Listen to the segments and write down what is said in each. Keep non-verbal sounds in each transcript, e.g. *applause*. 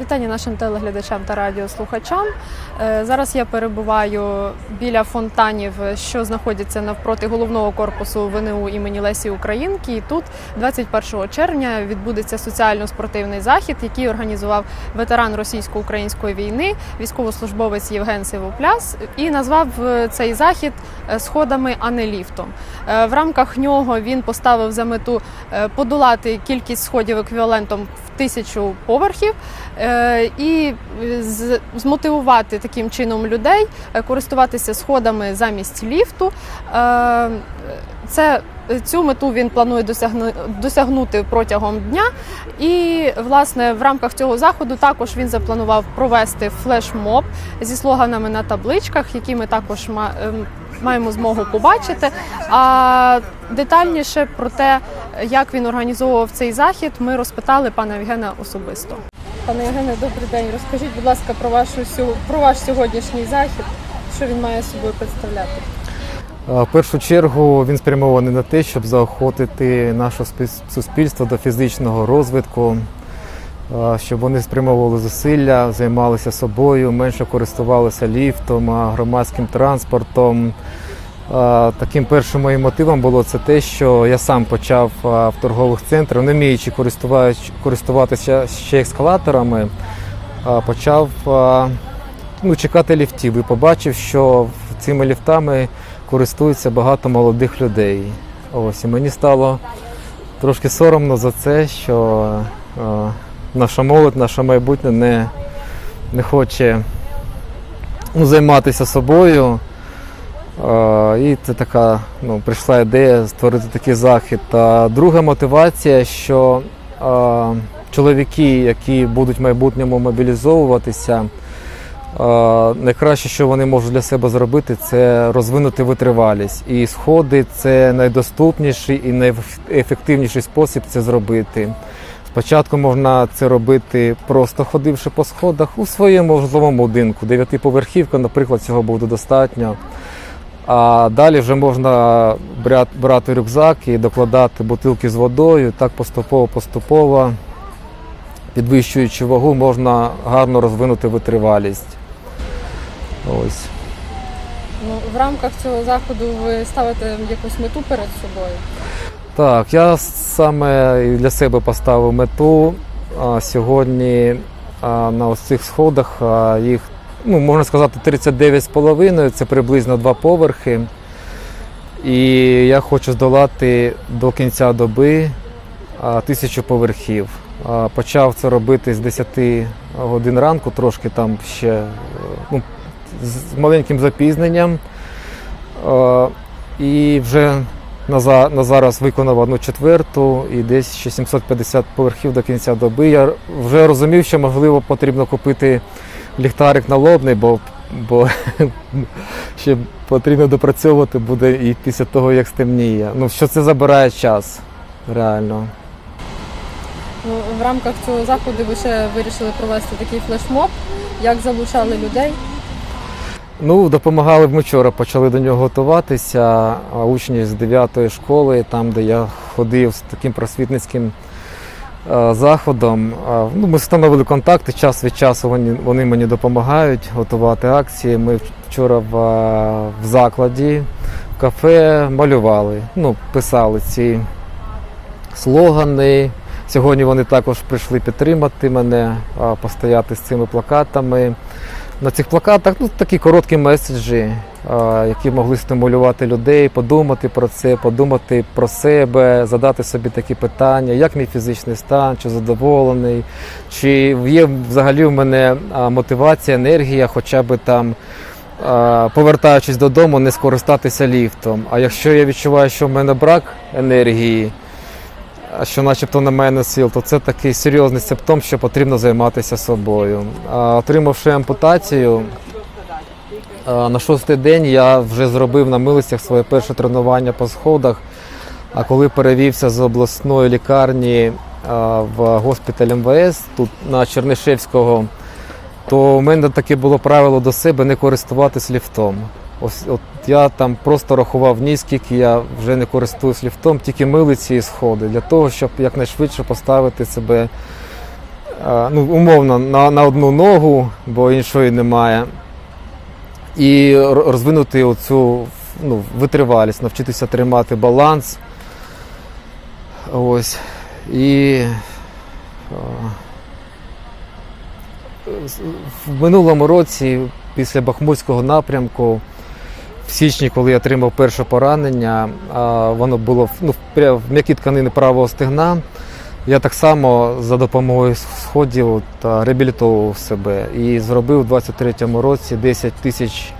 Вітання нашим телеглядачам та радіослухачам. Е, Зараз я перебуваю біля фонтанів, що знаходяться навпроти головного корпусу ВНУ імені Лесі Українки. І тут 21 червня відбудеться соціально-спортивний захід, який організував ветеран російсько-української війни, військовослужбовець Євген Сивопляс, і назвав е, цей захід е, сходами, а не ліфтом. В рамках нього він поставив за мету подолати кількість сходів еквівалентом в тисячу поверхів і е, змотивувати таким чином людей е, користуватися сходами замість ліфту. Е, Це цю мету він планує досягнути протягом дня. І власне в рамках цього заходу також він запланував провести флешмоб зі слоганами на табличках, які ми також ем, маємо змогу побачити. А детальніше про те, як він організовував цей захід, ми розпитали пана Євгена особисто. Пане Євгене, добрий день. Розкажіть, будь ласка, про вашу про ваш сьогоднішній захід, що він має собою представляти. В першу чергу він спрямований на те, щоб заохотити наше суспільство до фізичного розвитку, щоб вони спрямовували зусилля, займалися собою, менше користувалися ліфтом, громадським транспортом. Таким першим моїм мотивом було це те, що я сам почав в торгових центрах, не вміючи користуватися ще ескалаторами, почав ну, чекати ліфтів і побачив, що цими ліфтами користується багато молодих людей. Ось і мені стало трошки соромно за це, що наша молодь, наше майбутнє не, не хоче ну, займатися собою. І це така ну, прийшла ідея створити такий захід. А друга мотивація, що е, чоловіки, які будуть в майбутньому мобілізовуватися, Е, Найкраще, що вони можуть для себе зробити, це розвинути витривалість. І сходи це найдоступніший і найефективніший спосіб це зробити. Спочатку можна це робити просто ходивши по сходах у своєму житловому будинку. Дев'ятиповерхівка, наприклад, цього буде достатньо. А далі вже можна брати рюкзак і докладати бутилки з водою. Так поступово-поступово, підвищуючи вагу, можна гарно розвинути витривалість. Ось. Ну, в рамках цього заходу ви ставите якусь мету перед собою. Так, я саме для себе поставив мету а, сьогодні на ось цих сходах. Їх, ну, можна сказати, 39,5, це приблизно два поверхи. І я хочу здолати до кінця доби тисячу поверхів. Почав це робити з 10 годин ранку, трошки там ще е, ну, з маленьким запізненням. І вже на, на зараз виконав одну четверту і десь ще 750 поверхів до кінця доби. Я вже розумів, що можливо потрібно купити ліхтарик налобний, бо, бо *laughs* ще потрібно допрацьовувати буде і після того, як стемніє. Ну, що це забирає час, реально. Ну, в рамках цього заходу ви ще вирішили провести такий флешмоб. Як залучали людей? Ну, допомагали ми вчора, почали до нього готуватися. а Учні з 9 школи, там, де я ходив з таким просвітницьким заходом. Ну, ми встановили контакти, час від часу вони, вони мені допомагають готувати акції. Ми вчора в, е, в закладі, в кафе малювали, ну, писали ці слогани. Сьогодні вони також прийшли підтримати мене, постояти з цими плакатами. На цих плакатах ну, такі короткі меседжі, які могли стимулювати людей, подумати про це, подумати про себе, задати собі такі питання, як мій фізичний стан, чи задоволений, чи є взагалі в мене мотивація, енергія, хоча б там. Повертаючись додому, не скористатися ліфтом. А якщо я відчуваю, що в мене брак енергії, що начебто на сил, то це такий серйозний симптом, що потрібно займатися собою. Отримавши ампутацію, на шостий день я вже зробив на милицях своє перше тренування по сходах. А коли перевівся з обласної лікарні в госпіталь МВС тут на Чернишевського, то у мене таке було правило до себе не користуватись ліфтом. Ось от я там просто рахував дні, скільки я вже не користуюсь ліфтом, тільки милиці і сходи, для того, щоб якнайшвидше поставити себе е, ну, умовно на, на одну ногу, бо іншої немає. І розвинути оцю ну, витривалість, навчитися тримати баланс. Ось. І е, в минулому році, після Бахмутського напрямку, в січні, коли я отримав перше поранення, воно було ну, в м'якій тканини правого стегна. Я так само за допомогою сходів та реабілітовував себе і зробив у 23-му році 10 тисяч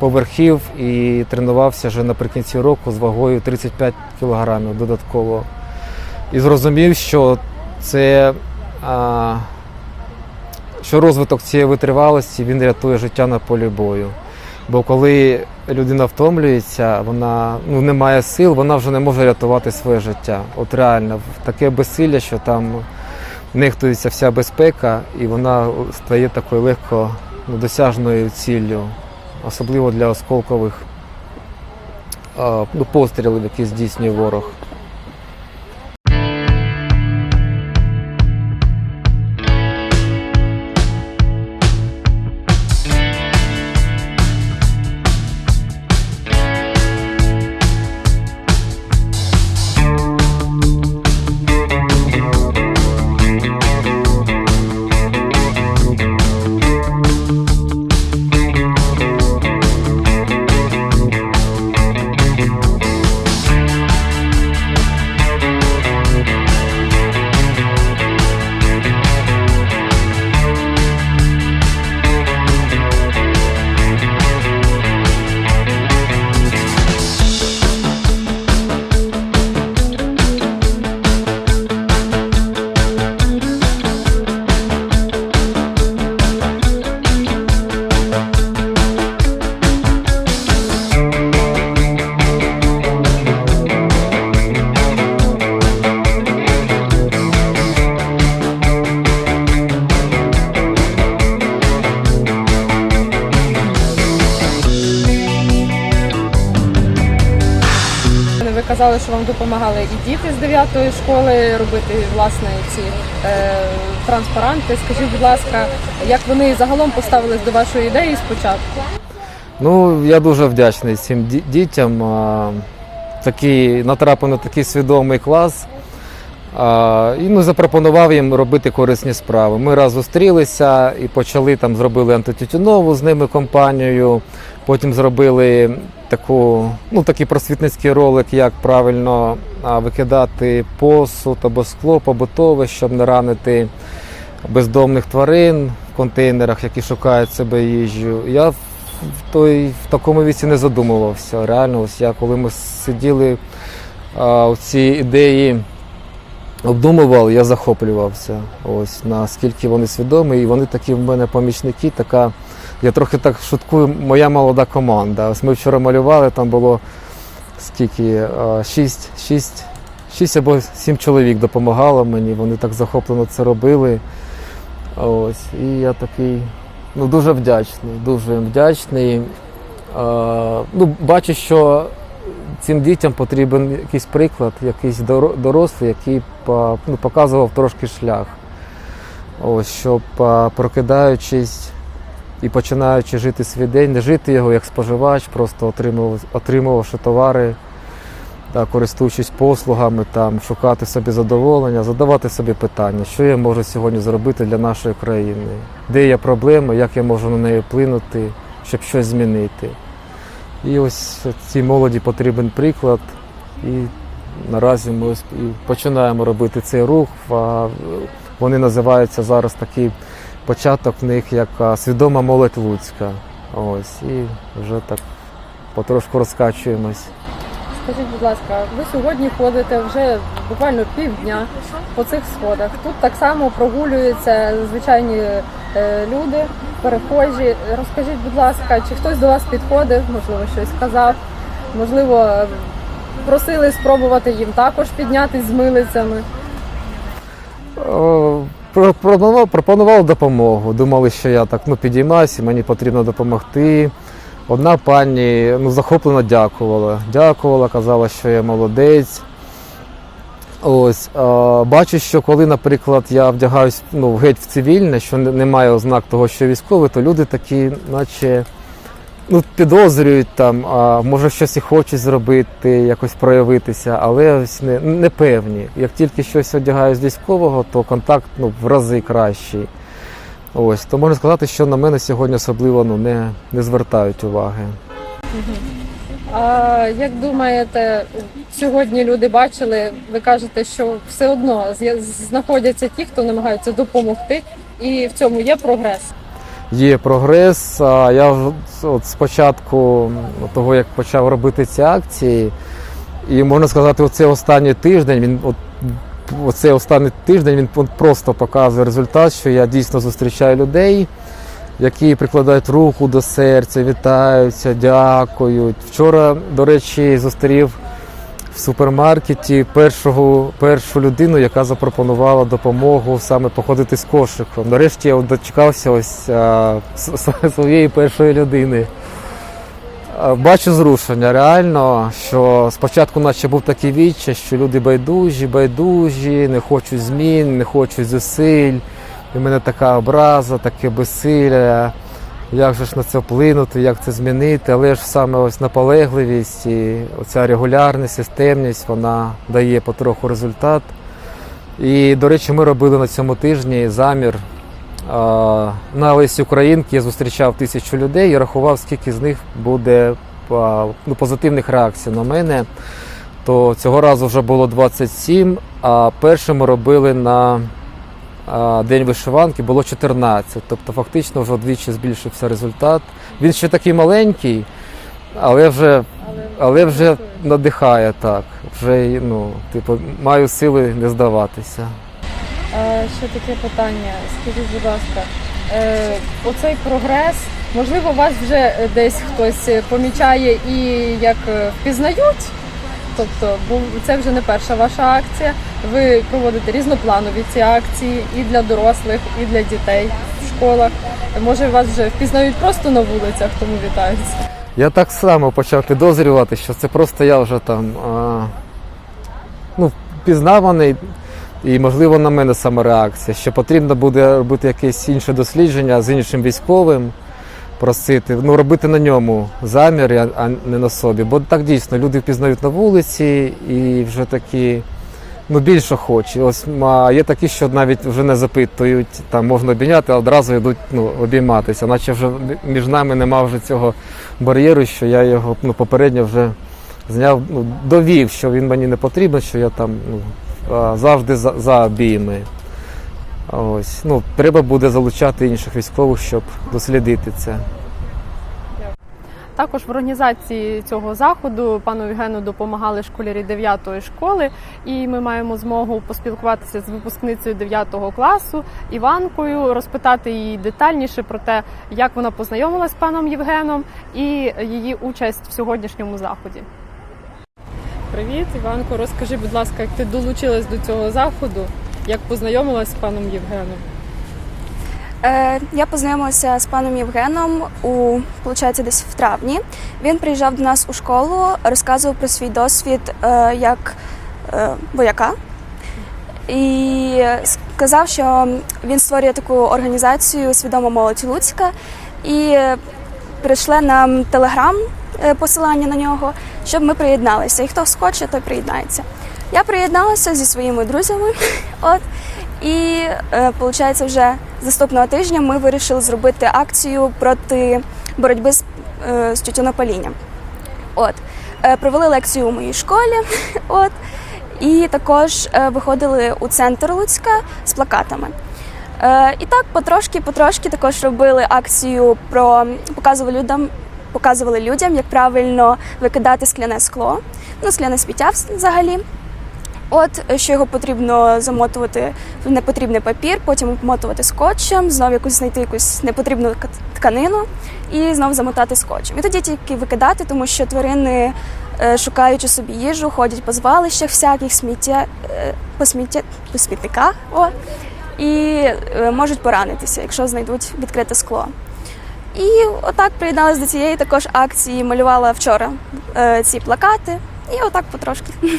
поверхів і тренувався вже наприкінці року з вагою 35 кілограмів додатково. І зрозумів, що це а, що розвиток цієї витривалості він рятує життя на полі бою. Бо коли людина втомлюється, вона ну, не має сил, вона вже не може рятувати своє життя. От реально, таке безсилля, що там нехтується вся безпека, і вона стає такою легко ну, досяжною ціллю, особливо для осколкових ну, пострілів, які здійснює ворог. Казали, що вам допомагали і діти з 9-ї школи робити власне ці е, транспаранти. Скажіть, будь ласка, як вони загалом поставились до вашої ідеї спочатку? Ну, я дуже вдячний цим дітям. Такий, натрапив на такий свідомий клас. А, І ну, запропонував їм робити корисні справи. Ми раз зустрілися і почали там зробили антитютюнову з ними компанією. Потім зробили таку, ну, такий просвітницький ролик, як правильно викидати посуд або скло побутове, щоб не ранити бездомних тварин в контейнерах, які шукають себе їжу. Я в, той, в такому віці не задумувався. Реально, ось я коли ми сиділи а, ці ідеї обдумував, я захоплювався. Ось наскільки вони свідомі, і вони такі в мене помічники, така. Я трохи так шуткую, моя молода команда. Ось ми вчора малювали, там було скільки? Шість, шість, шість або сім чоловік допомагало мені, вони так захоплено це робили. Ось, і я такий ну, дуже вдячний, дуже їм вдячний. Ну, бачу, що цим дітям потрібен якийсь приклад, якийсь доро- дорослий, який ну, показував трошки шлях. Ось, щоб прокидаючись і починаючи жити свій день, не жити його як споживач, просто отримував, отримувавши товари, та, користуючись послугами, там, шукати собі задоволення, задавати собі питання, що я можу сьогодні зробити для нашої країни, де є проблеми, як я можу на неї вплинути, щоб щось змінити. І ось цій молоді потрібен приклад. І наразі ми починаємо робити цей рух. А Вони називаються зараз такий початок в них як свідома молодь Луцька. Ось, і вже так потрошку розкачуємось. Скажіть, будь ласка, ви сьогодні ходите вже буквально півдня по цих сходах. Тут так само прогулюються звичайні е, люди, перехожі. Розкажіть, будь ласка, чи хтось до вас підходив, можливо, щось сказав, можливо, просили спробувати їм також піднятись з милицями. О, про- Пропонував, пропонував допомогу. Думали, що я так ну, підіймаюся, мені потрібно допомогти. Одна пані ну, захоплено дякувала. Дякувала, казала, що я молодець. Ось а, бачу, що коли, наприклад, я вдягаюсь ну, геть в цивільне, що немає ознак того, що військовий, то люди такі, наче ну, підозрюють там, а може щось і хочуть зробити, якось проявитися, але ось не, не певні. Як тільки щось одягаю з військового, то контакт ну, в рази кращий. Ось, то можна сказати, що на мене сьогодні особливо ну, не, не звертають уваги. А як думаєте, сьогодні люди бачили, ви кажете, що все одно знаходяться ті, хто намагаються допомогти, і в цьому є прогрес. Є прогрес. А Я от спочатку того, як почав робити ці акції, і можна сказати, оцей останній тиждень він от. Оцей останній тиждень він просто показує результат, що я дійсно зустрічаю людей, які прикладають руку до серця, вітаються, дякують. Вчора, до речі, зустрів в супермаркеті першого, першу людину, яка запропонувала допомогу саме походити з кошиком. Нарешті я дочекався ось а, своєї першої людини. Бачу зрушення реально, що спочатку наче був такий відчай, що люди байдужі, байдужі, не хочуть змін, не хочуть зусиль. І в мене така образа, таке безсилля. Як же ж на це вплинути, як це змінити, але ж саме ось наполегливість і оця регулярність, системність, вона дає потроху результат. І, до речі, ми робили на цьому тижні замір. На Лесі Українки я зустрічав тисячу людей і рахував, скільки з них буде ну, позитивних реакцій на мене. То цього разу вже було 27, а перше ми робили на День вишиванки було 14. Тобто фактично вже вдвічі збільшився результат. Він ще такий маленький, але вже, але вже надихає так. Вже ну, типу, маю сили не здаватися. Ще таке питання. Скажіть, будь ласка, е, оцей прогрес, можливо, вас вже десь хтось помічає і як впізнають? Тобто, це вже не перша ваша акція. Ви проводите різнопланові ці акції і для дорослих, і для дітей в школах. Може, вас вже впізнають просто на вулицях, тому вітаються. Я так само почав підозрювати, що це просто я вже там а, ну, впізнаваний, і можливо на мене саме реакція, що потрібно буде робити якесь інше дослідження з іншим військовим, просити, ну робити на ньому замір, а- а не на собі. Бо так дійсно люди впізнають на вулиці і вже такі. Ну, більше хоче. Ось а є такі, що навіть вже не запитують, там можна обійняти, а одразу йдуть ну, обійматися. Наче вже між нами нема вже цього бар'єру, що я його ну, попередньо вже зняв, ну, довів, що він мені не потрібен, що я там ну, завжди за, за обійми. Ось. Ну, треба буде залучати інших військових, щоб дослідити це. Також в організації цього заходу пану Євгену допомагали школярі 9 школи, і ми маємо змогу поспілкуватися з випускницею 9 класу Іванкою, розпитати її детальніше про те, як вона познайомилася з паном Євгеном і її участь в сьогоднішньому заході. Привіт, Іванко. Розкажи, будь ласка, як ти долучилась до цього заходу, як познайомилась з паном Євгеном? Е, Я познайомилася з паном Євгеном у десь в травні. Він приїжджав до нас у школу, розказував про свій досвід е, як е, вояка. І сказав, що він створює таку організацію Свідома молодь Луцька і прийшли нам телеграм посилання на нього, щоб ми приєдналися. І хто схоче, той приєднається. Я приєдналася зі своїми друзями. *laughs* От і виходить, вже з наступного тижня ми вирішили зробити акцію проти боротьби з, е, з тютюнопалінням. От Е, провели лекцію у моїй школі. *laughs* От і також е, виходили у центр Луцька з плакатами. Е, І так потрошки, потрошки також робили акцію про показували людям, показували людям, як правильно викидати скляне скло, ну скляне сміття взагалі. От що його потрібно замотувати в непотрібний папір, потім обмотувати скотчем, знову якусь знайти якусь непотрібну ка- тканину і знову замотати скотчем. І тоді тільки викидати, тому що тварини, е, шукаючи собі їжу, ходять по звалищах всяких сміття, е, по, сміття, по смітниках о, і е, можуть поранитися, якщо знайдуть відкрите скло. І отак приєдналася до цієї також акції, малювала вчора ці плакати, і отак потрошки. *laughs*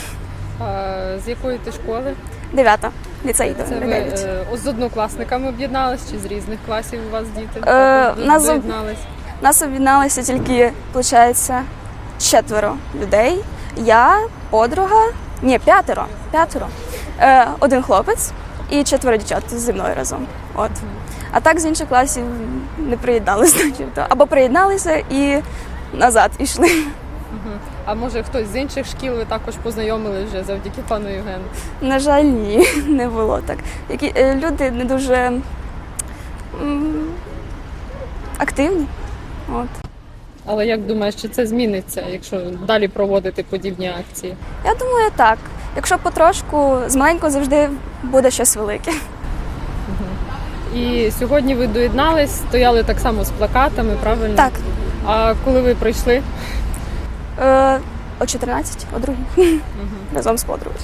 А, з якої ти школи? Дев'ята. Ліцей Це ви е, з однокласниками об'єднались чи з різних класів у вас діти? Е, нас з- Нас об'єдналися тільки, виходить, четверо людей. Я, подруга, ні, п'ятеро. П'ятеро. Е, один хлопець і четверо дівчат зі мною разом. От. А так з інших класів не приєдналися. *laughs* Або приєдналися і назад ішли. А може хтось з інших шкіл ви також познайомили вже завдяки пану Євгену? На жаль, ні, не було так. Які, е, люди не дуже м, активні. От. Але як думаєш, чи це зміниться, якщо далі проводити подібні акції? Я думаю, так. Якщо потрошку, з маленького завжди буде щось велике. І сьогодні ви доєднались, стояли так само з плакатами, правильно? Так, А коли ви прийшли? Е, о 14, о 2 разом з подругою.